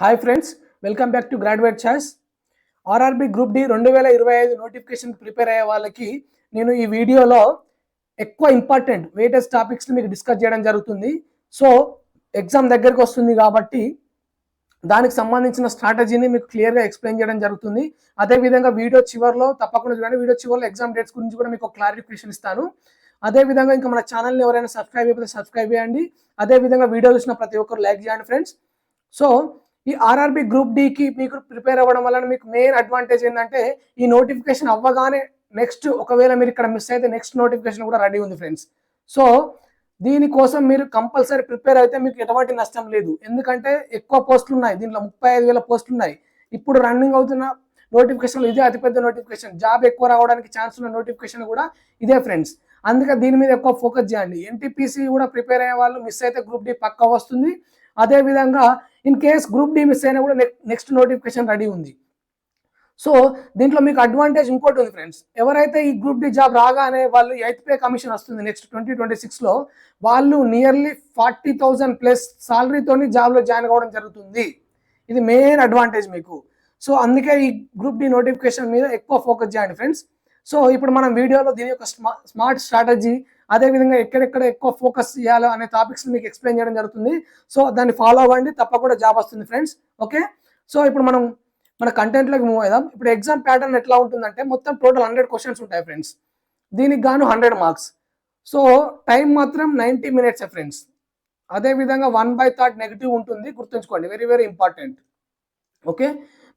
Hi friends welcome back to graduate choice RRB group D రెండు వేల ఇరవై ఐదు నోటిఫికేషన్ ప్రిపేర్ అయ్యే వాళ్ళకి నేను ఈ వీడియోలో ఎక్కువ ఇంపార్టెంట్ వేటెస్ట్ టాపిక్స్ని మీకు డిస్కస్ చేయడం జరుగుతుంది. సో ఎగ్జామ్ దగ్గరికి వస్తుంది కాబట్టి దానికి సంబంధించిన స్ట్రాటజీని మీకు క్లియర్గా ఎక్స్ప్లెయిన్ చేయడం జరుగుతుంది. అదేవిధంగా వీడియో చివరిలో తప్పకుండా చూడండి. వీడియో చివరిలో ఎగ్జామ్ డేట్స్ గురించి కూడా మీకు క్లారిఫికేషన్ ఇస్తాను. అదేవిధంగా ఇంకా మన ఛానల్ని ఎవరైనా సబ్స్క్రైబ్ అయిపోతే సబ్స్క్రైబ్ చేయండి. అదేవిధంగా వీడియో చూసిన ప్రతి ఒక్కరు లైక్ చేయండి ఫ్రెండ్స్ సో ఈ ఆర్ఆర్బి గ్రూప్ డికి మీకు ప్రిపేర్ అవ్వడం వలన మీకు మెయిన్ అడ్వాంటేజ్ ఏంటంటే ఈ నోటిఫికేషన్ అవ్వగానే నెక్స్ట్ ఒకవేళ మీరు ఇక్కడ మిస్ అయితే నెక్స్ట్ నోటిఫికేషన్ కూడా రెడీ ఉంది ఫ్రెండ్స్ సో దీనికోసం మీరు కంపల్సరీ ప్రిపేర్ అయితే మీకు ఎటువంటి నష్టం లేదు. ఎందుకంటే ఎక్కువ పోస్టులు ఉన్నాయి. దీంట్లో ముప్పై ఐదు వేల పోస్టులు ఉన్నాయి. ఇప్పుడు రన్నింగ్ అవుతున్న నోటిఫికేషన్ ఇదే అతిపెద్ద నోటిఫికేషన్ జాబ్ ఎక్కువ రావడానికి ఛాన్స్ ఉన్న నోటిఫికేషన్ కూడా ఇదే ఫ్రెండ్స్ అందుకే దీని మీద ఎక్కువ ఫోకస్ చేయండి. ఎన్టీపీసీ కూడా ప్రిపేర్ అయ్యే వాళ్ళు మిస్ అయితే గ్రూప్ డి పక్కా వస్తుంది. అదేవిధంగా in case group D miss అయినా కూడా నెక్స్ట్ నోటిఫికేషన్ రెడీ ఉంది. సో దీంట్లో మీకు అడ్వాంటేజ్ ఇంకోటి ఉంది ఫ్రెండ్స్ ఎవరైతే ఈ గ్రూప్ డి జాబ్ రాగానే వాళ్ళు ఎయిత్ పే కమిషన్ వస్తుంది నెక్స్ట్ ట్వంటీ ట్వంటీ సిక్స్లో వాళ్ళు నియర్లీ ఫార్టీ థౌజండ్ ప్లస్ సాలరీతోని జాబ్లో జాయిన్ అవ్వడం జరుగుతుంది. ఇది మెయిన్ అడ్వాంటేజ్ మీకు. సో అందుకే ఈ గ్రూప్ డి నోటిఫికేషన్ మీద ఎక్కువ ఫోకస్ చేయండి ఫ్రెండ్స్ సో ఇప్పుడు మనం వీడియోలో దీని యొక్క స్మార్ట్ స్ట్రాటజీ అదేవిధంగా ఎక్కడెక్కడ ఎక్కువ ఫోకస్ చేయాలో అనే టాపిక్స్ మీకు ఎక్స్ప్లెయిన్ చేయడం జరుగుతుంది. సో దాన్ని ఫాలో అవ్వండి. తప్పకుండా జాబ్ వస్తుంది ఫ్రెండ్స్ ఓకే సో ఇప్పుడు మనం మన కంటెంట్లోకి మూవ్ అవుదాం ఇప్పుడు ఎగ్జామ్ ప్యాటర్న్ ఎట్లా ఉంటుందంటే మొత్తం టోటల్ హండ్రెడ్ క్వశ్చన్స్ ఉంటాయి ఫ్రెండ్స్ దీనికి గాను హండ్రెడ్ మార్క్స్ సో టైం మాత్రం నైంటీ మినిట్స్ ఫ్రెండ్స్ అదేవిధంగా వన్ బై థర్డ్ నెగిటివ్ ఉంటుంది. గుర్తుంచుకోండి. వెరీ వెరీ ఇంపార్టెంట్ ఓకే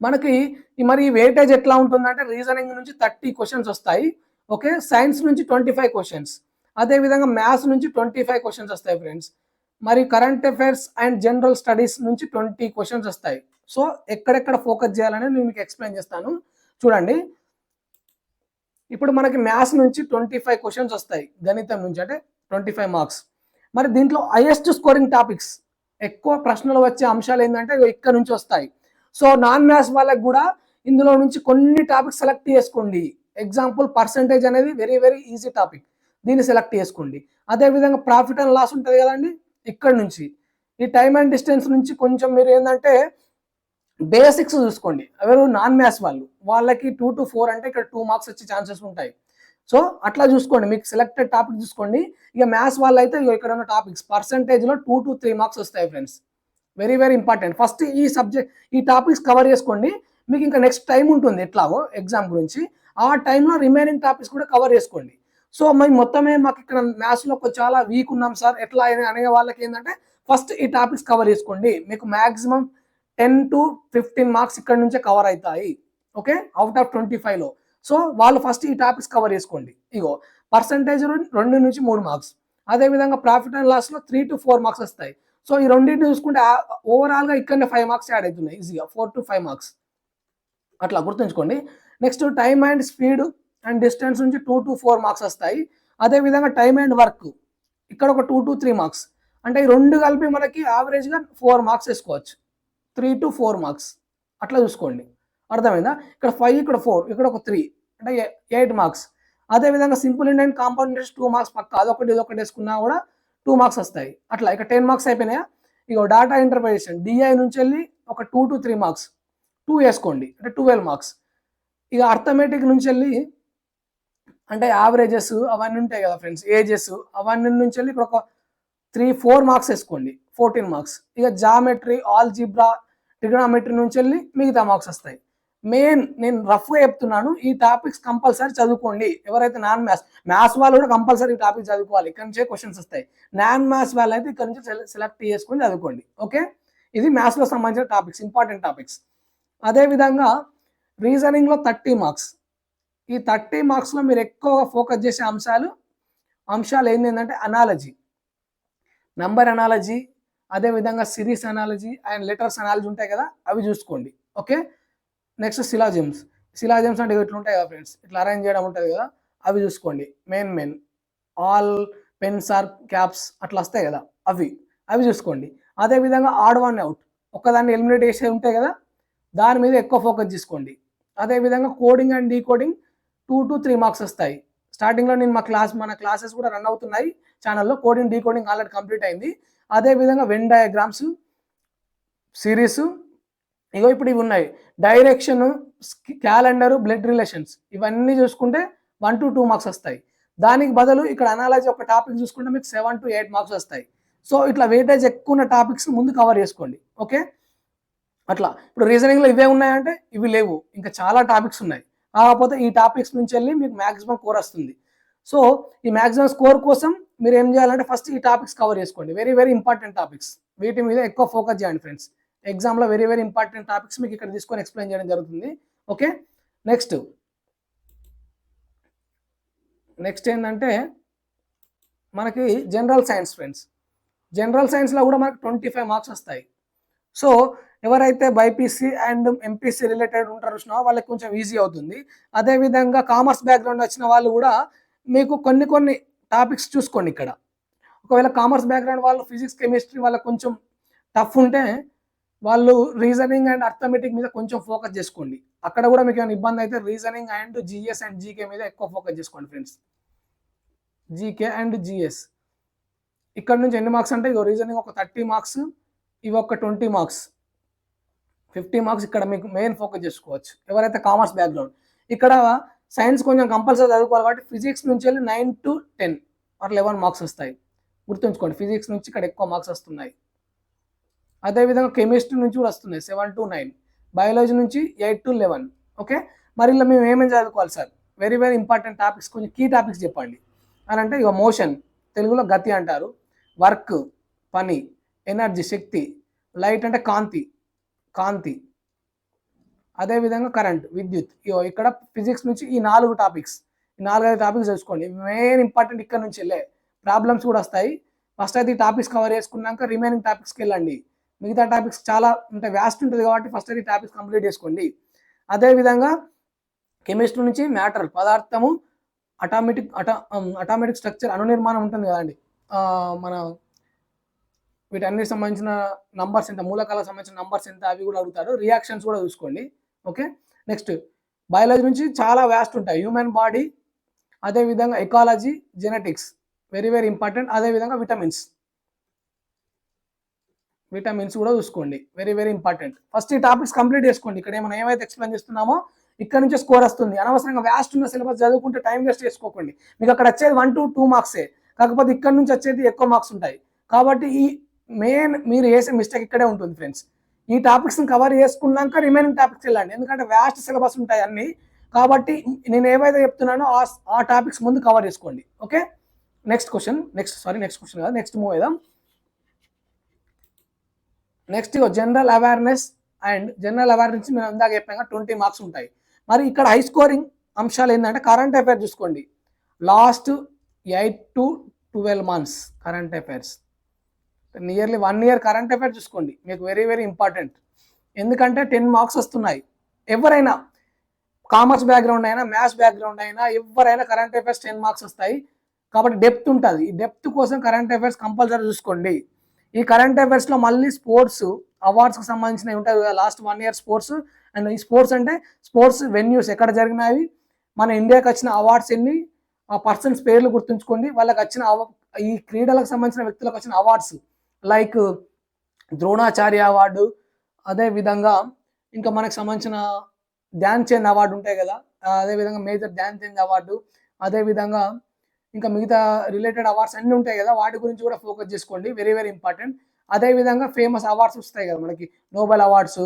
మనకి ఈ మరి వెయిటేజ్ ఎట్లా ఉంటుందంటే రీజనింగ్ నుంచి థర్టీ క్వశ్చన్స్ వస్తాయి. ఓకే సైన్స్ నుంచి ట్వంటీ ఫైవ్ క్వశ్చన్స్ అదేవిధంగా మ్యాథ్స్ నుంచి ట్వంటీ ఫైవ్ క్వశ్చన్స్ వస్తాయి ఫ్రెండ్స్ మరి current affairs and general studies నుంచి ట్వంటీ క్వశ్చన్స్ వస్తాయి. సో ఎక్కడెక్కడ ఫోకస్ చేయాలని నేను మీకు ఎక్స్ప్లెయిన్ చేస్తాను. చూడండి. ఇప్పుడు మనకి మ్యాథ్స్ నుంచి ట్వంటీ ఫైవ్ క్వశ్చన్స్ వస్తాయి. గణితం నుంచి అంటే ట్వంటీ ఫైవ్ మార్క్స్ మరి దీంట్లో హైయెస్ట్ స్కోరింగ్ టాపిక్స్ ఎక్కువ ప్రశ్నలు వచ్చే అంశాలు ఏంటంటే ఇక్కడ నుంచి వస్తాయి. సో నాన్ మ్యాథ్స్ వాళ్ళకి కూడా ఇందులో నుంచి కొన్ని టాపిక్స్ సెలెక్ట్ చేసుకోండి. ఎగ్జాంపుల్ పర్సంటేజ్ అనేది వెరీ వెరీ ఈజీ టాపిక్ దీన్ని సెలెక్ట్ చేసుకోండి. అదేవిధంగా ప్రాఫిట్ అండ్ లాస్ ఉంటుంది కదండి? ఇక్కడ నుంచి. ఈ టైమ్ అండ్ డిస్టెన్స్ నుంచి కొంచెం మీరు ఏంటంటే బేసిక్స్ చూసుకోండి. ఎవరు నాన్ మ్యాథ్స్ వాళ్ళు వాళ్ళకి టూ టు ఫోర్ అంటే ఇక్కడ టూ మార్క్స్ వచ్చే ఛాన్సెస్ ఉంటాయి. సో అట్లా చూసుకోండి. మీకు సెలెక్టెడ్ టాపిక్ చూసుకోండి. ఇక మ్యాథ్స్ వాళ్ళు అయితే ఇక్కడ ఉన్న టాపిక్స్ పర్సంటేజ్లో టూ టు త్రీ మార్క్స్ వస్తాయి friends very very important first ఈ సబ్జెక్ట్ ఈ టాపిక్స్ కవర్ చేసుకోండి. మీకు ఇంకా నెక్స్ట్ టైం ఉంటుంది ఎట్లాగో ఎగ్జామ్ గురించి. ఆ టైంలో రిమైనింగ్ టాపిక్స్ కూడా కవర్ చేసుకోండి. సో మేము మొత్తమే మాకు ఇక్కడ మ్యాథ్స్లో చాలా వీక్ ఉన్నాం సార్. ఎట్లా అని అనే వాళ్ళకి ఏంటంటే ఫస్ట్ ఈ టాపిక్స్ కవర్ చేసుకోండి. మీకు maximum ten to fifteen marks ఇక్కడ నుంచే కవర్ అవుతాయి ఓకే? అవుట్ ఆఫ్ ట్వంటీ ఫైవ్లో సో వాళ్ళు ఫస్ట్ ఈ టాపిక్స్ కవర్ చేసుకోండి. ఇగో పర్సంటేజ్ రెండు నుంచి మూడు మార్క్స్ అదేవిధంగా ప్రాఫిట్ అండ్ లాస్లో త్రీ టు ఫోర్ మార్క్స్ వస్తాయి. సో ఈ రెండింటిని చూసుకుంటే ఓవరాల్గా ఇక్కడనే ఫైవ్ మార్క్స్ యాడ్ అవుతున్నాయి. ఈజీగా ఫోర్ టు ఫైవ్ మార్క్స్ అట్లా గుర్తుంచుకోండి. Next time and speed and distance నుంచి టూ టు ఫోర్ మార్క్స్ వస్తాయి. అదేవిధంగా టైమ్ అండ్ వర్క్ ఇక్కడ ఒక టూ టు త్రీ మార్క్స్ అంటే ఈ రెండు కలిపి మనకి యావరేజ్గా ఫోర్ మార్క్స్ వేసుకోవచ్చు. త్రీ టు ఫోర్ మార్క్స్ అట్లా చూసుకోండి. అర్థమైందా? ఇక్కడ ఫైవ్ ఇక్కడ ఫోర్ ఇక్కడ ఒక త్రీ అంటే ఎయిట్ మార్క్స్ అదేవిధంగా simple Ind and compound interest two marks పక్క. అదొకటి ఇదొకటి వేసుకున్నా కూడా టూ మార్క్స్ వస్తాయి. అట్లా ఇక టెన్ మార్క్స్ అయిపోయినాయా? ఇక డేటా ఇంటర్ప్రిటేషన్ డిఐ నుంచి వెళ్ళి ఒక two to three marks two వేసుకోండి. అంటే ట్వెల్వ్ మార్క్స్ ఇక అర్థమెటిక్ నుంచి వెళ్ళి అంటే యావరేజెస్ అవన్నీ ఉంటాయి కదా ఫ్రెండ్స్ ఏజెస్ అవన్నీ నుంచి వెళ్ళి ఇక్కడ ఒక త్రీ ఫోర్ మార్క్స్ వేసుకోండి ఫోర్టీన్ మార్క్స్ ఇక జామెట్రీ ఆల్ ట్రిగ్నామెట్రీ నుంచి వెళ్ళి మిగతా మార్క్స్ వస్తాయి. మెయిన్ నేను రఫ్గా చెప్తున్నాను ఈ టాపిక్స్ కంపల్సరీ చదువుకోండి. ఎవరైతే నాన్ మ్యాథ్స్ మ్యాథ్స్ వాళ్ళు కూడా కంపల్సరీ ఈ టాపిక్ చదువుకోవాలి. ఇక్కడ నుంచే క్వశ్చన్స్ వస్తాయి. నాన్ మ్యాథ్స్ వాళ్ళు అయితే ఇక్కడ నుంచి సెలెక్ట్ చేసుకొని చదువుకోండి. ఓకే ఇది మ్యాథ్స్లో సంబంధించిన టాపిక్స్ ఇంపార్టెంట్ టాపిక్స్ అదేవిధంగా రీజనింగ్లో థర్టీ మార్క్స్ ఈ థర్టీ మార్క్స్లో మీరు ఎక్కువగా ఫోకస్ చేసే అంశాలు అంశాలు ఏంటంటే అనాలజీ. నంబర్ అనాలజీ అదేవిధంగా series analogy and letters analogy ఉంటాయి కదా అవి చూసుకోండి. ఓకే? నెక్స్ట్ సిలాజిమ్స్. సిలాజిమ్స్ అంటే ఇట్లా ఉంటాయి కదా ఫ్రెండ్స్? ఇట్లా అరేంజ్ చేయడం ఉంటుంది కదా అవి చూసుకోండి. Main main. All pens are caps అట్లా వస్తాయి కదా అవి. అవి చూసుకోండి. అదేవిధంగా ఆడ్ వన్ అవుట్. ఒక్కదాన్ని ఎలిమినేట్ చేసే ఉంటాయి కదా దాని మీద ఎక్కువ ఫోకస్ చేసుకోండి అదేవిధంగా coding and decoding two to three marks వస్తాయి. స్టార్టింగ్లో నేను మా క్లాస్ మన క్లాసెస్ కూడా రన్ అవుతున్నాయి. ఛానల్లో కోడింగ్ డీకోడింగ్ ఆల్రెడీ కంప్లీట్ అయింది. అదేవిధంగా వెన్ డయాగ్రామ్స్ సిరీస్ ఇగో ఇప్పుడు ఇవి ఉన్నాయి. డైరెక్షన్ క్యాలెండరు బ్లడ్ రిలేషన్స్ ఇవన్నీ చూసుకుంటే వన్ టు టూ మార్క్స్ వస్తాయి. దానికి బదులు ఇక్కడ అనాలజీ ఒక టాపిక్ చూసుకుంటే మీకు సెవెన్ టు ఎయిట్ మార్క్స్ వస్తాయి. సో ఇట్లా వెయిటేజ్ ఎక్కువ ఉన్న టాపిక్స్ ముందు కవర్ చేసుకోండి. ఓకే? అట్లా. ఇప్పుడు రీజనింగ్లో ఇవే ఉన్నాయంటే ఇవి లేవు. ఇంకా చాలా టాపిక్స్ ఉన్నాయి. కాకపోతే ఈ టాపిక్స్ నుంచి వెళ్ళి మీకు మ్యాక్సిమం కోర్ వస్తుంది. సో ఈ మ్యాక్సిమం స్కోర్ కోసం మీరు ఏం చేయాలంటే ఫస్ట్ ఈ టాపిక్స్ కవర్ చేసుకోండి. వెరీ వెరీ ఇంపార్టెంట్ టాపిక్స్ వీటి మీద ఎక్కువ ఫోకస్ చేయండి ఫ్రెండ్స్ ఎగ్జామ్లో వెరీ వెరీ ఇంపార్టెంట్ టాపిక్స్ మీకు ఇక్కడ తీసుకొని ఎక్స్ప్లెయిన్ చేయడం జరుగుతుంది. ఓకే నెక్స్ట్ నెక్స్ట్ ఏంటంటే మనకి జనరల్ సైన్స్ ఫ్రెండ్స్ జనరల్ సైన్స్లో కూడా మనకు ట్వంటీ ఫైవ్ మార్క్స్ వస్తాయి. సో ఎవరైతే బైపీసీ అండ్ ఎంపీసీ రిలేటెడ్ ఉంటారో చూసినా వాళ్ళకి కొంచెం ఈజీ అవుతుంది. అదేవిధంగా కామర్స్ బ్యాక్గ్రౌండ్ వచ్చిన వాళ్ళు కూడా మీకు కొన్ని కొన్ని టాపిక్స్ చూసుకోండి ఇక్కడ. ఒకవేళ కామర్స్ బ్యాక్గ్రౌండ్ వాళ్ళు ఫిజిక్స్ కెమిస్ట్రీ వాళ్ళకి కొంచెం టఫ్ ఉంటే వాళ్ళు రీజనింగ్ అండ్ అర్థమెటిక్ మీద కొంచెం ఫోకస్ చేసుకోండి. అక్కడ కూడా మీకు ఏమైనా ఇబ్బంది అయితే reasoning and GS and GK మీద ఎక్కువ ఫోకస్ చేసుకోండి ఫ్రెండ్స్ జీకే అండ్ జిఎస్ ఇక్కడ నుంచి ఎన్ని మార్క్స్ అంటే ఇదో రీజనింగ్ ఒక థర్టీ మార్క్స్ ఇవి ఒక ట్వంటీ మార్క్స్. ఫిఫ్టీ మార్క్స్ ఇక్కడ మీకు మెయిన్ ఫోకస్ చేసుకోవచ్చు. ఎవరైతే కామర్స్ బ్యాక్గ్రౌండ్ ఇక్కడ సైన్స్ కొంచెం కంపల్సరీ చదువుకోవాలి కాబట్టి ఫిజిక్స్ నుంచి వెళ్ళి nine to ten or eleven marks వస్తాయి. గుర్తుంచుకోండి ఫిజిక్స్ నుంచి ఇక్కడ ఎక్కువ మార్క్స్ వస్తున్నాయి. అదేవిధంగా కెమిస్ట్రీ నుంచి కూడా వస్తున్నాయి సెవెన్ టు నైన్. బయాలజీ నుంచి ఎయిట్ టు లెవెన్. ఓకే? మరి ఇలా మేము ఏమేమి చదువుకోవాలి sir? Very very important topics కొంచెం కీ టాపిక్స్ చెప్పండి. అని అంటే ఇక మోషన్ తెలుగులో గతి అంటారు. వర్క్ పని ఎనర్జీ శక్తి లైట్ అంటే కాంతి కాంతి. అదేవిధంగా కరెంట్ విద్యుత్. ఇయో ఇక్కడ ఫిజిక్స్ నుంచి ఈ నాలుగు టాపిక్స్ ఈ నాలుగైదు టాపిక్స్ తెలుసుకోండి. మెయిన్ ఇంపార్టెంట్ ఇక్కడ నుంచి వెళ్ళే ప్రాబ్లమ్స్ కూడా వస్తాయి. ఫస్ట్ అయితే ఈ టాపిక్స్ కవర్ చేసుకున్నాక రిమైనింగ్ టాపిక్స్కి వెళ్ళండి. మిగతా టాపిక్స్ చాలా అంటే వ్యాస్ట్ ఉంటుంది కాబట్టి ఫస్ట్ అయితే ఈ టాపిక్స్ కంప్లీట్ చేసుకోండి. అదేవిధంగా కెమిస్ట్రీ నుంచి మ్యాటర్ పదార్థము అటామెటిక్ అటా అటామెటిక్ స్ట్రక్చర్ అణునిర్మాణం ఉంటుంది కదండి. మన వీటన్నిటి సంబంధించిన నంబర్స్ ఎంత మూలకాలకు సంబంధించిన నంబర్స్ ఎంత అవి కూడా అడుగుతారు. రియాక్షన్స్ కూడా చూసుకోండి. ఓకే నెక్స్ట్ బయాలజీ నుంచి చాలా వ్యాస్ట్ ఉంటాయి. హ్యూమన్ బాడీ అదేవిధంగా ecology genetics very very important అదేవిధంగా విటమిన్స్ విటమిన్స్ కూడా చూసుకోండి. వెరీ వెరీ ఇంపార్టెంట్ ఫస్ట్ ఈ టాపిక్స్ కంప్లీట్ చేసుకోండి. ఇక్కడ ఏమైనా ఏమైతే ఎక్స్ప్లెయిన్ చేస్తున్నామో ఇక్కడ నుంచి స్కోర్ వస్తుంది. అనవసరంగా వ్యాస్ట్ ఉన్న సిలబస్ చదువుకుంటే టైం వేస్ట్ చేసుకోకండి. మీకు అక్కడ వచ్చేది వన్ టు టూ మార్క్సే కాకపోతే ఇక్కడ నుంచి వచ్చేది ఎక్కువ మార్క్స్ ఉంటాయి. కాబట్టి ఈ మెయిన్ మీరు వేసే మిస్టేక్ ఇక్కడే ఉంటుంది ఫ్రెండ్స్. ఈ టాపిక్స్ని కవర్ చేసుకున్నాక రిమైనింగ్ టాపిక్స్ వెళ్ళండి. ఎందుకంటే వ్యాస్ట్ సిలబస్ ఉంటాయి అన్ని. కాబట్టి నేను ఏవైతే చెప్తున్నానో ఆ ఆ టాపిక్స్ ముందు కవర్ చేసుకోండి. Okay next question next sorry next question కదా. నెక్స్ట్ మూవ్ వేద్దాం next general awareness and general awareness మేము ఇందాక చెప్పాక ట్వంటీ మార్క్స్ ఉంటాయి. మరి ఇక్కడ హై స్కోరింగ్ అంశాలు ఏంటంటే కరెంట్ అఫైర్స్ చూసుకోండి. Last eight to twelve months current affairs nearly one year current affair చూసుకోండి. మీకు వెరీ వెరీ ఇంపార్టెంట్ ఎందుకంటే టెన్ మార్క్స్ వస్తున్నాయి. ఎవరైనా కామర్స్ బ్యాక్గ్రౌండ్ అయినా మ్యాథ్స్ బ్యాక్గ్రౌండ్ అయినా ఎవరైనా కరెంట్ అఫైర్స్ టెన్ మార్క్స్ వస్తాయి. కాబట్టి డెప్త్ ఉంటుంది. ఈ డెప్త్ కోసం కరెంట్ అఫైర్స్ కంపల్సరీ చూసుకోండి. ఈ కరెంట్ అఫైర్స్లో మళ్ళీ స్పోర్ట్స్ అవార్డ్స్కి సంబంధించినవి ఉంటాయి కదా last one year sports and ఈ స్పోర్ట్స్ అంటే స్పోర్ట్స్ వెన్యూస్ ఎక్కడ జరిగినాయి? మన ఇండియాకి వచ్చిన అవార్డ్స్ ఎన్ని? ఆ పర్సన్స్ పేర్లు గుర్తుంచుకోండి. వాళ్ళకి వచ్చిన ఈ క్రీడలకు సంబంధించిన వ్యక్తులకు వచ్చిన అవార్డ్స్ లైక్ ద్రోణాచార్య అవార్డు అదేవిధంగా ఇంకా మనకు సంబంధించిన ధ్యాన్ చంద్ అవార్డు ఉంటాయి కదా అదేవిధంగా అదే విధంగా మేజర్ ధ్యాన్ చంద్ అవార్డు అదేవిధంగా ఇంకా మిగతా రిలేటెడ్ అవార్డ్స్ అన్నీ ఉంటాయి కదా వాటి గురించి కూడా ఫోకస్ చేసుకోండి వెరీ వెరీ ఇంపార్టెంట్. అదే విధంగా ఫేమస్ అవార్డ్స్ వస్తాయి కదా మనకి నోబెల్ అవార్డ్స్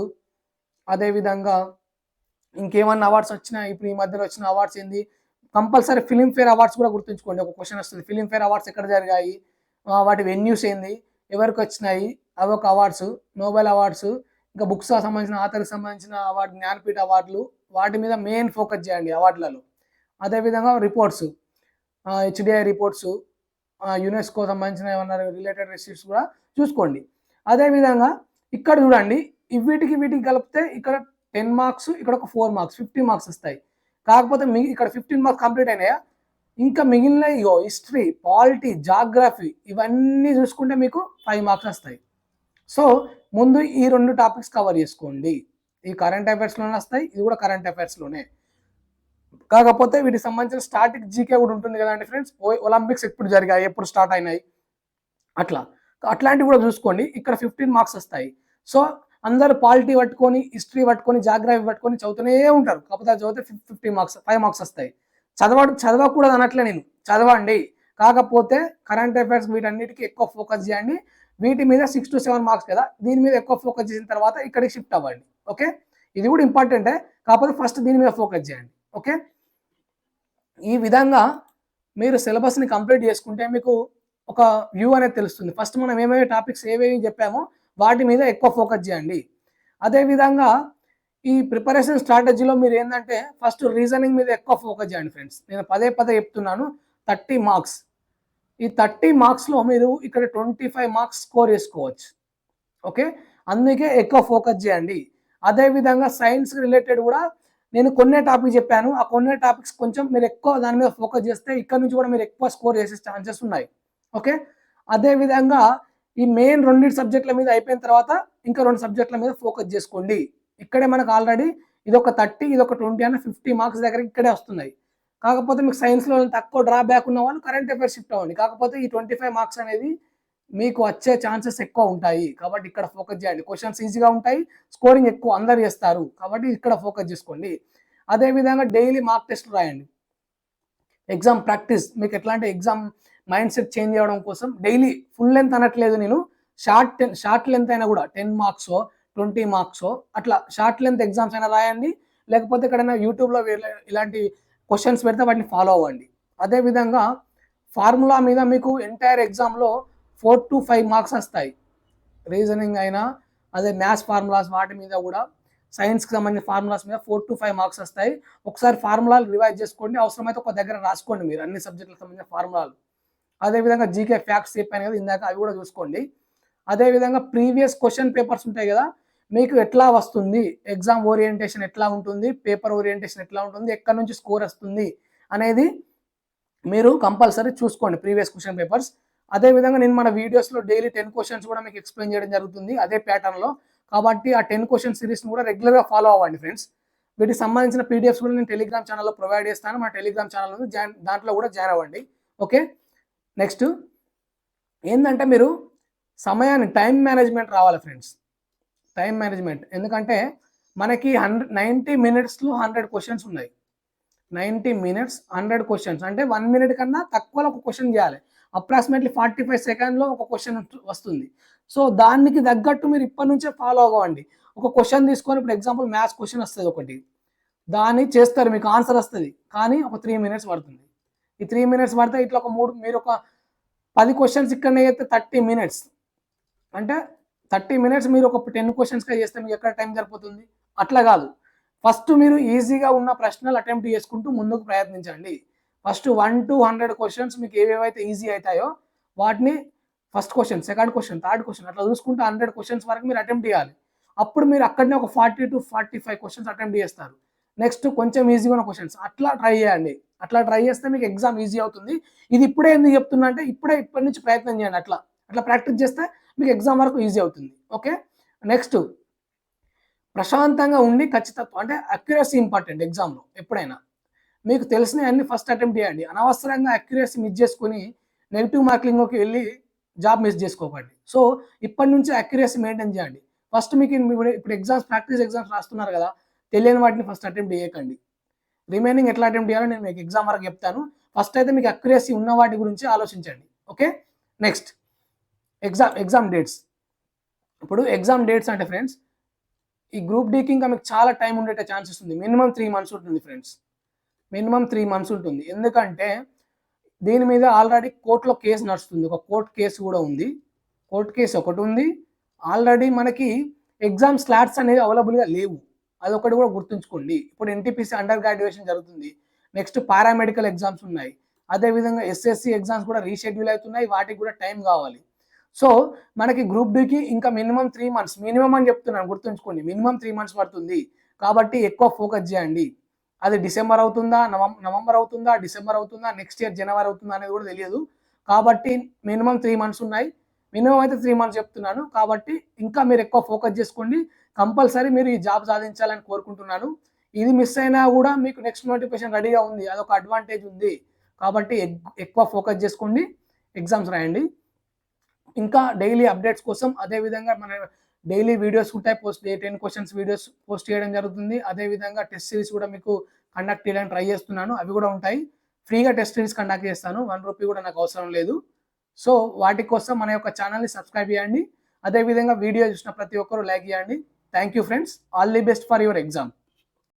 అదేవిధంగా ఇంకేమన్నా అవార్డ్స్ వచ్చినా ఇప్పుడు ఈ మధ్యలో వచ్చిన అవార్డ్స్ ఏంది కంపల్సరీ ఫిలింఫేర్ అవార్డ్స్ కూడా గుర్తుంచుకోండి ఒక క్వశ్చన్ వస్తుంది ఫిలింఫేర్ అవార్డ్స్ ఎక్కడ జరిగాయి వాటి వెన్యూస్ ఏంది ఎవరికి వచ్చినాయి? అవి ఒక అవార్డ్స్ నోబెల్ అవార్డ్స్ ఇంకా బుక్స్ సంబంధించిన ఆథర్కి సంబంధించిన అవార్డు జ్ఞానపీఠ అవార్డులు వాటి మీద మెయిన్ ఫోకస్ చేయండి అవార్డులలో. అదేవిధంగా రిపోర్ట్స్ హెచ్డిఐ రిపోర్ట్స్ యునెస్కో సంబంధించిన ఏమన్నా రిలేటెడ్ రిసిప్ట్స్ కూడా చూసుకోండి. అదేవిధంగా ఇక్కడ చూడండి వీటికి వీటికి కలిపితే ఇక్కడ టెన్ మార్క్స్ ఇక్కడ ఒక ఫోర్ మార్క్స్ ఫిఫ్టీ మార్క్స్ వస్తాయి. కాకపోతే మీ ఇక్కడ ఫిఫ్టీన్ మార్క్స్ కంప్లీట్ అయినాయా? ఇంకా మిగిలిన ఇగో హిస్టరీ పాలిటీ జాగ్రఫీ ఇవన్నీ చూసుకుంటే మీకు ఫైవ్ మార్క్స్ వస్తాయి. సో ముందు ఈ రెండు టాపిక్స్ కవర్ చేసుకోండి. ఈ కరెంట్ అఫైర్స్లోనే వస్తాయి ఇది కూడా కరెంట్ అఫైర్స్లోనే కాకపోతే వీటికి సంబంధించిన స్టాటిక్ జీకే కూడా ఉంటుంది కదండి ఫ్రెండ్స్ ఒలింపిక్స్ ఎప్పుడు జరిగాయి ఎప్పుడు స్టార్ట్ అయినాయి. అట్లా. అట్లాంటివి కూడా చూసుకోండి ఇక్కడ ఫిఫ్టీన్ మార్క్స్ వస్తాయి. సో అందరూ పాలిటీ పట్టుకొని హిస్టరీ పట్టుకొని జాగ్రఫీ పట్టుకొని చదువుతూనే ఉంటారు. కాకపోతే చదివితే ఫిఫ్టీ మార్క్స్ ఫైవ్ మార్క్స్ వస్తాయి. చదవ చదవకూడదు అనట్లే నేను. చదవండి. కాకపోతే కరెంట్ అఫైర్స్ వీటన్నిటికీ ఎక్కువ ఫోకస్ చేయండి. వీటి మీద సిక్స్ టు సెవెన్ మార్క్స్ కదా దీని మీద ఎక్కువ ఫోకస్ చేసిన తర్వాత ఇక్కడికి షిఫ్ట్ అవ్వండి. ఓకే? ఇది కూడా ఇంపార్టెంటే కాకపోతే ఫస్ట్ దీని మీద ఫోకస్ చేయండి. ఓకే? ఈ విధంగా మీరు సిలబస్ని కంప్లీట్ చేసుకుంటే మీకు ఒక వ్యూ అనేది తెలుస్తుంది. ఫస్ట్ మనం ఏమేమి టాపిక్స్ ఏవేవి చెప్పామో వాటి మీద ఎక్కువ ఫోకస్ చేయండి. అదేవిధంగా ఈ ప్రిపరేషన్ స్ట్రాటజీలో మీరు ఏంటంటే ఫస్ట్ రీజనింగ్ మీద ఎక్కువ ఫోకస్ చేయండి ఫ్రెండ్స్. నేను పదే పదే చెప్తున్నాను థర్టీ మార్క్స్. ఈ థర్టీ మార్క్స్లో మీరు ఇక్కడ ట్వంటీ ఫైవ్ మార్క్స్ స్కోర్ చేసుకోవచ్చు. ఓకే? అందుకే ఎక్కువ ఫోకస్ చేయండి. అదేవిధంగా సైన్స్ రిలేటెడ్ కూడా నేను కొన్ని టాపిక్ చెప్పాను. ఆ కొన్ని టాపిక్స్ కొంచెం మీరు ఎక్కువ దాని మీద ఫోకస్ చేస్తే ఇక్కడ నుంచి కూడా మీరు ఎక్కువ స్కోర్ చేసే ఛాన్సెస్ ఉన్నాయి. ఓకే? అదేవిధంగా ఈ మెయిన్ రెండింటి సబ్జెక్టుల మీద అయిపోయిన తర్వాత ఇంకా రెండు సబ్జెక్టుల మీద ఫోకస్ చేసుకోండి. ఇక్కడే మనకు ఆల్రెడీ ఇది ఒక థర్టీ ఇది ఒక ట్వంటీ అన్న ఫిఫ్టీ మార్క్స్ దగ్గర ఇక్కడే వస్తున్నాయి. కాకపోతే మీకు సైన్స్లో తక్కువ డ్రా బ్యాక్ ఉన్న వాళ్ళు కరెంట్ అఫైర్స్ షిఫ్ట్ అవ్వండి. కాకపోతే ఈ ట్వంటీ ఫైవ్ మార్క్స్ అనేది మీకు వచ్చే ఛాన్సెస్ ఎక్కువ ఉంటాయి. కాబట్టి ఇక్కడ ఫోకస్ చేయండి. క్వశ్చన్స్ ఈజీగా ఉంటాయి. స్కోరింగ్ ఎక్కువ అందరు చేస్తారు. కాబట్టి ఇక్కడ ఫోకస్ చేసుకోండి. అదేవిధంగా డైలీ మార్క్ టెస్ట్ రాయండి. ఎగ్జామ్ ప్రాక్టీస్ మీకు ఎట్లాంటి ఎగ్జామ్ మైండ్ సెట్ చేంజ్ చేయడం కోసం డైలీ ఫుల్ లెంత్ అనట్లేదు నేను. షార్ట్ టెన్ షార్ట్ లెంత్ అయినా కూడా టెన్ మార్క్స్ ట్వంటీ మార్క్స్. అట్లా షార్ట్ లెంత్ ఎగ్జామ్స్ అయినా రాయండి. లేకపోతే ఎక్కడైనా యూట్యూబ్లో ఇలాంటి క్వశ్చన్స్ పెడితే వాటిని ఫాలో అవ్వండి. అదేవిధంగా ఫార్ములా మీద మీకు ఎంటైర్ ఎగ్జామ్లో ఫోర్ టు ఫైవ్ మార్క్స్ వస్తాయి. రీజనింగ్ అయినా అదే మ్యాథ్స్ ఫార్ములాస్ వాటి మీద కూడా సైన్స్కి సంబంధించిన ఫార్ములాస్ మీద ఫోర్ టు ఫైవ్ మార్క్స్ వస్తాయి. ఒకసారి ఫార్ములాలు రివైజ్ చేసుకోండి. అవసరమైతే ఒక దగ్గర రాసుకోండి మీరు అన్ని సబ్జెక్టులకు సంబంధించిన ఫార్ములాలు. అదేవిధంగా జీకే ఫ్యాక్ట్స్ చెప్పాను కదా ఇందాక అవి కూడా చూసుకోండి. అదేవిధంగా ప్రీవియస్ క్వశ్చన్ పేపర్స్ ఉంటాయి కదా మీకు ఎట్లా వస్తుంది? ఎగ్జామ్ ఓరియంటేషన్ ఎట్లా ఉంటుంది? పేపర్ ఓరియంటేషన్ ఎట్లా ఉంటుంది? ఎక్కడి నుంచి స్కోర్ వస్తుంది? అనేది మీరు కంపల్సరీ చూసుకోండి ప్రీవియస్ క్వశ్చన్ పేపర్స్. అదేవిధంగా నేను మన వీడియోస్లో డైలీ టెన్ క్వశ్చన్స్ కూడా మీకు ఎక్స్ప్లెయిన్ చేయడం జరుగుతుంది. అదే ప్యాటర్న్లో కాబట్టి ఆ టెన్ క్వశ్చన్ సిరీస్ని కూడా రెగ్యులర్గా ఫాలో అవ్వండి ఫ్రెండ్స్ వీటికి సంబంధించిన పీడిఎఫ్స్ కూడా నేను టెలిగ్రామ్ ఛానల్లో ప్రొవైడ్ చేస్తాను. మా టెలిగ్రామ్ ఛానల్ ఉంది దాంట్లో కూడా జాయిన్ అవ్వండి. ఓకే నెక్స్ట్ ఏంటంటే మీరు సమయాన్ని టైం మేనేజ్మెంట్ రావాలి ఫ్రెండ్స్ టైం మేనేజ్మెంట్. ఎందుకంటే మనకి హండ్రెడ్ నైంటీ మినిట్స్లో హండ్రెడ్ క్వశ్చన్స్ ఉన్నాయి. Ninety minutes hundred questions. అంటే వన్ మినిట్ కన్నా తక్కువలో ఒక క్వశ్చన్ చేయాలి. అప్రాక్సిమేట్లీ ఫార్టీ ఫైవ్ సెకండ్లో ఒక క్వశ్చన్ వస్తుంది. సో దానికి తగ్గట్టు మీరు ఇప్పటి నుంచే ఫాలో అవ్వండి. ఒక క్వశ్చన్ తీసుకొని ఇప్పుడు ఎగ్జాంపుల్ మ్యాథ్స్ క్వశ్చన్ వస్తుంది ఒకటి. దాన్ని చేస్తారు మీకు ఆన్సర్ వస్తుంది. కానీ ఒక త్రీ మినిట్స్ పడుతుంది. ఈ త్రీ మినిట్స్ పడితే ఇట్లా ఒక మూడు మీరు ఒక పది క్వశ్చన్స్ ఇక్కడనే అయితే థర్టీ మినిట్స్. అంటే థర్టీ మినిట్స్ మీరు ఒక టెన్ క్వశ్చన్స్గా చేస్తే మీకు ఎక్కడ టైం సరిపోతుంది? అట్లా కాదు. ఫస్ట్ మీరు ఈజీగా ఉన్న ప్రశ్నలు అటెంప్ట్ చేసుకుంటూ ముందుకు ప్రయత్నించండి. First one to hundred questions మీకు ఏవేవైతే ఈజీ అవుతాయో వాటిని first question second question third question అట్లా చూసుకుంటూ హండ్రెడ్ క్వశ్చన్స్ వరకు మీరు అటెంప్ట్ చేయాలి. అప్పుడు మీరు అక్కడనే ఒక forty to forty five questions attempt చేస్తారు. నెక్స్ట్ కొంచెం ఈజీగా ఉన్న క్వశ్చన్స్ అట్లా ట్రై చేయండి. అట్లా ట్రై చేస్తే మీకు ఎగ్జామ్ ఈజీ అవుతుంది. ఇది ఇప్పుడే ఎందుకు చెప్తున్నా అంటే ఇప్పుడే ఇప్పటి నుంచి ప్రయత్నం చేయండి అట్లా. అట్లా ప్రాక్టీస్ చేస్తే మీకు ఎగ్జామ్ వరకు ఈజీ అవుతుంది. ఓకే నెక్స్ట్ ప్రశాంతంగా ఉండి ఖచ్చితత్వం అంటే అక్యురసీ ఇంపార్టెంట్ ఎగ్జామ్లో ఎప్పుడైనా. మీకు తెలిసిన అన్ని ఫస్ట్ అటెంప్ట్ చేయండి. అనవసరంగా అక్యురసీ మిస్ చేసుకుని నెగిటివ్ మార్కింగ్లోకి వెళ్ళి జాబ్ మిస్ చేసుకోకండి. సో ఇప్పటి నుంచి అక్యురసీ మెయింటైన్ చేయండి. ఫస్ట్ మీకు ఇప్పుడు- ఇప్పుడు ఎగ్జామ్స్ ప్రాక్టీస్ ఎగ్జామ్స్ రాస్తున్నారు కదా తెలియని వాటిని ఫస్ట్ అటెంప్ట్ చేయకండి. రిమైనింగ్ ఎట్లా అటెంప్ట్ చేయాలో నేను మీకు ఎగ్జామ్ వరకు చెప్తాను. ఫస్ట్ అయితే మీకు అక్యురసీ ఉన్న వాటి గురించి ఆలోచించండి. Okay next exam exam dates ఇప్పుడు ఎగ్జామ్ డేట్స్ అంటే ఫ్రెండ్స్ ఈ గ్రూప్ డీకి ఇంకా మీకు చాలా టైం ఉండేట ఛాన్సెస్ ఉంది. మినిమం త్రీ మంత్స్ ఉంటుంది ఫ్రెండ్స్ మినిమం త్రీ మంత్స్ ఉంటుంది. ఎందుకంటే దీని మీద ఆల్రెడీ కోర్టులో కేసు నడుస్తుంది. ఒక కోర్టు కేసు కూడా ఉంది. కోర్టు కేసు ఒకటి ఉంది. ఆల్రెడీ మనకి ఎగ్జామ్ స్లాట్స్ అనేవి అవైలబుల్గా లేవు. అది ఒకటి కూడా గుర్తుంచుకోండి. ఇప్పుడు ఎన్టీపీసీ అండర్ గ్రాడ్యుయేషన్ జరుగుతుంది. నెక్స్ట్ పారామెడికల్ ఎగ్జామ్స్ ఉన్నాయి. అదేవిధంగా ఎస్ఎస్సి ఎగ్జామ్స్ కూడా రీషెడ్యూల్ అవుతున్నాయి. వాటికి కూడా టైం కావాలి. సో మనకి గ్రూప్ డికి ఇంకా మినిమం త్రీ మంత్స్ మినిమం అని చెప్తున్నాను గుర్తుంచుకోండి మినిమం త్రీ మంత్స్ పడుతుంది. కాబట్టి ఎక్కువ ఫోకస్ చేయండి. అది డిసెంబర్ అవుతుందా నవం నవంబర్ అవుతుందా డిసెంబర్ అవుతుందా నెక్స్ట్ ఇయర్ జనవరి అవుతుందా అనేది కూడా తెలియదు. కాబట్టి మినిమం త్రీ మంత్స్ ఉన్నాయి. మినిమం అయితే త్రీ మంత్స్ చెప్తున్నాను. కాబట్టి ఇంకా మీరు ఎక్కువ ఫోకస్ చేసుకోండి. కంపల్సరీ మీరు ఈ జాబ్ సాధించాలని కోరుకుంటున్నాను. ఇది మిస్ అయినా కూడా మీకు నెక్స్ట్ నోటిఫికేషన్ రెడీగా ఉంది. అదొక అడ్వాంటేజ్ ఉంది. కాబట్టి ఎగ్- ఎక్కువ ఫోకస్ చేసుకోండి. ఎగ్జామ్స్ రాయండి. ఇంకా డైలీ అప్డేట్స్ కోసం అదేవిధంగా మన డైలీ వీడియోస్ ఉంటాయి. Post ten questions videos post చేయడం జరుగుతుంది. అదేవిధంగా టెస్ట్ సిరీస్ కూడా మీకు కండక్ట్ చేయడానికి ట్రై చేస్తున్నాను. అవి కూడా ఉంటాయి. ఫ్రీగా టెస్ట్ సిరీస్ కండక్ట్ చేస్తాను. వన్ రూపీ కూడా నాకు అవసరం లేదు. సో వాటి కోసం మన యొక్క ఛానల్ని సబ్స్క్రైబ్ చేయండి. అదేవిధంగా వీడియో చూసిన ప్రతి ఒక్కరూ లైక్ చేయండి. Thank you friends all the best for your exam